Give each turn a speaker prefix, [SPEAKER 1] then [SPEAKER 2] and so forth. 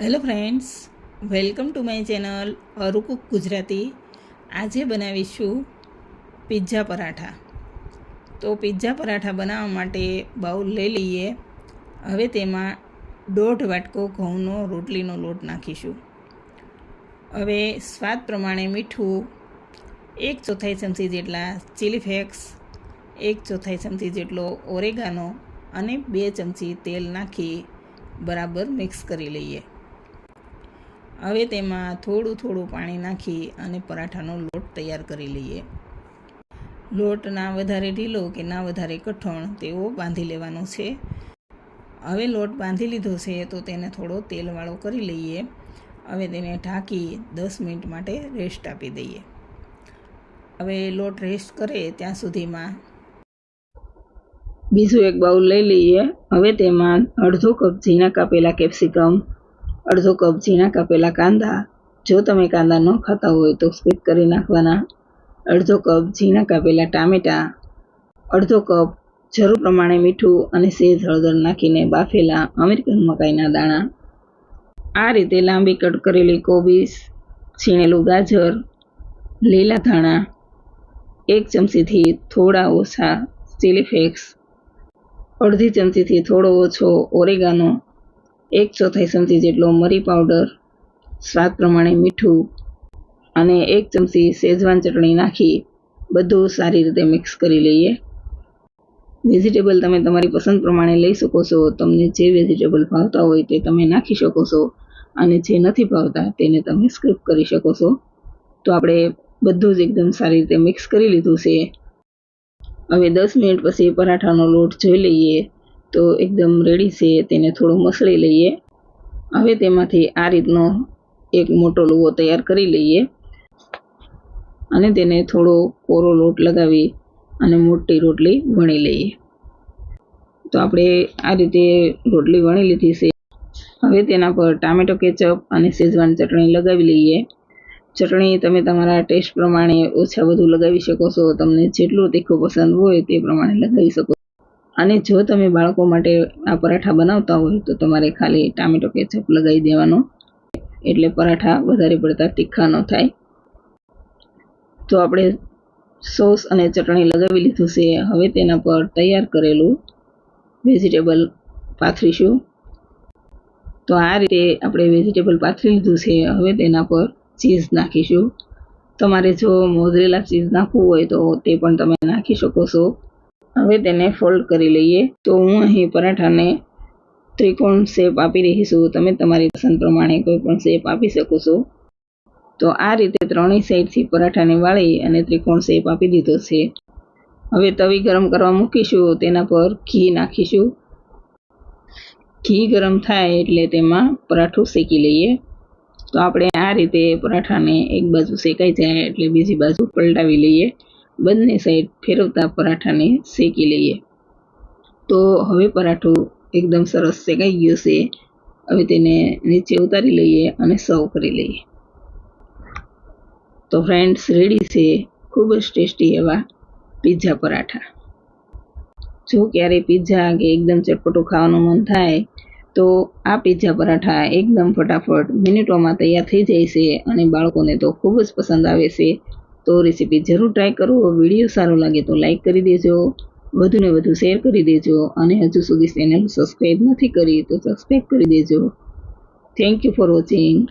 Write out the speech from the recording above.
[SPEAKER 1] Hello friends welcome to my channel અરુકુક Gujarati આજે બનાવીશું pizza paratha. તો પિઝા પરાઠા બનાવવા માટે બાઉલ લઈ લઈએ. હવે તેમાં દોઢ વાટકો ઘઉંનો રોટલીનો લોટ નાખીશું. હવે સ્વાદ પ્રમાણે મીઠું, એક ચોથાઈ ચમચી જેટલા ચીલી ફ્લેક્સ એક ચોથાઈ ચમચી જેટલો ઓરેગાનો અને બે ચમચી તેલ નાખી બરાબર મિક્સ કરી લઈએ. હવે તેમાં થોડું થોડું પાણી નાખી અને પરાઠાનો લોટ તૈયાર કરી લઈએ. લોટ ના વધારે ઢીલો કે ના વધારે કઠણ તેવો બાંધી લેવાનો છે. હવે લોટ બાંધી લીધો છે તો તેને થોડો તેલવાળો કરી લઈએ. હવે તેને ઢાંકી દસ મિનિટ માટે રેસ્ટ આપી દઈએ. હવે લોટ રેસ્ટ કરે ત્યાં સુધીમાં બીજું એક બાઉલ લઈ લઈએ. હવે તેમાં અડધો કપ ઝીણા કાપેલા કેપ્સિકમ અડધો કપ ઝીણા કાપેલા કાંદા. જો તમે કાંદા ન ખાતા હોય તો સ્કીપ કરી નાખવાના. અડધો કપ ઝીણા કાપેલા ટામેટાં. અડધો કપ જરૂર પ્રમાણે મીઠું અને સેજ હળદર નાખીને બાફેલા અમેરિકન મકાઈના દાણા. આ રીતે લાંબી કટ કરેલી કોબીસ છીણેલું ગાજર, લીલા ધાણા, એક ચમચીથી થોડા ઓછા ચીલી ફ્લેક્સ, અડધી ચમચીથી થોડો ઓછો ઓરેગાનો એક ચોથાઈ ચમચી જેટલો મરી પાવડર, સ્વાદ પ્રમાણે મીઠું અને એક ચમચી શેજવાન ચટણી નાખી. બધું સારી રીતે મિક્સ કરી લઈએ. વેજીટેબલ તમે તમારી પસંદ પ્રમાણે લઈ શકો છો. તમને જે વેજીટેબલ ભાવતા હોય તે તમે નાખી શકો છો અને જે નથી ભાવતા તેને તમે સ્ક્રિપ કરી શકો છો. તો આપણે બધું જ એકદમ સારી રીતે મિક્સ કરી લીધું છે. હવે દસ મિનિટ પછી પરાઠાનો લોટ જોઈ લઈએ. તો એકદમ રેડી છે, તેને થોડું મસળી લઈએ. હવે તેમાંથી આ રીતનો એક મોટો લુવો તૈયાર કરી લઈએ. અને તેને થોડો કોરો લોટ લગાવી અને મોટી રોટલી વણી લઈએ. તો આપણે આ રીતે રોટલી વણી લીધી છે. હવે તેના પર ટામેટો કેચઅપ અને શેઝવાન ચટણી લગાવી લઈએ. ચટણી તમે તમારા ટેસ્ટ પ્રમાણે ઓછા વધુ લગાવી શકો છો. તમને જેટલું તીખું પસંદ હોય તે પ્રમાણે લગાવી શકો અને જો તમે બાળકો માટે આ પરાઠા બનાવતા હોય તો તમારે ખાલી ટામેટો કેચઅપ લગાવી દેવાનો. એટલે પરાઠા વધારે પડતા તીખા ન થાય. તો આપણે સોસ અને ચટણી લગાવી લીધું છે. હવે તેના પર તૈયાર કરેલું વેજીટેબલ પાથરીશું. તો આ રીતે આપણે વેજીટેબલ પાથરી લીધું છે. હવે તેના પર ચીઝ નાખીશું. તમારે જો મોઝરેલા ચીઝ નાખવું હોય તો તે પણ તમે નાખી શકો છો. હવે તેને ફોલ્ડ કરી લઈએ. તો હું અહીં પરાઠાને ત્રિકોણ શેપ આપી રહી છું. તમે તમારી પસંદ પ્રમાણે કોઈ પણ શેપ આપી શકો છો. તો આ રીતે ત્રણેય સાઈડથી પરાઠાને વાળી અને ત્રિકોણ શેપ આપી દીધો છે. હવે તવી ગરમ કરવા મૂકીશું. તેના પર ઘી નાખીશું. ઘી ગરમ થાય એટલે તેમાં પરાઠું શેકી લઈએ. તો આપણે આ રીતે પરાઠાને એક બાજુ શેકાઈ જાય એટલે બીજી બાજુ પલટાવી લઈએ. બંને સાઈડ ફેરવતા પરાઠાને શેકી લઈએ. તો હવે પરાઠું એકદમ સરસ શેકાઈ ગયું છે. હવે તેને નીચે ઉતારી લઈએ અને સર્વ કરી લઈએ. તો ફ્રેન્ડ્સ રેડી છે? ખૂબ જ ટેસ્ટી એવા પીઝા પરાઠા. જો ક્યારે પીઝા કે એકદમ ચટપટું ખાવાનું મન થાય, તો આ પીઝા પરાઠા એકદમ ફટાફટ મિનિટોમાં તૈયાર થઈ જાય છે અને બાળકોને તો ખૂબ જ પસંદ આવે છે. તો રેસીપી જરૂર ટ્રાય કરો. વીડિયો સારો લાગે તો લાઈક કરી દેજો. વધુને વધુ શેર કરી દેજો. અને હજુ સુધી ચેનલ સબસ્ક્રાઈબ નથી કરી તો સબસ્ક્રાઈબ કરી દેજો. Thank you for watching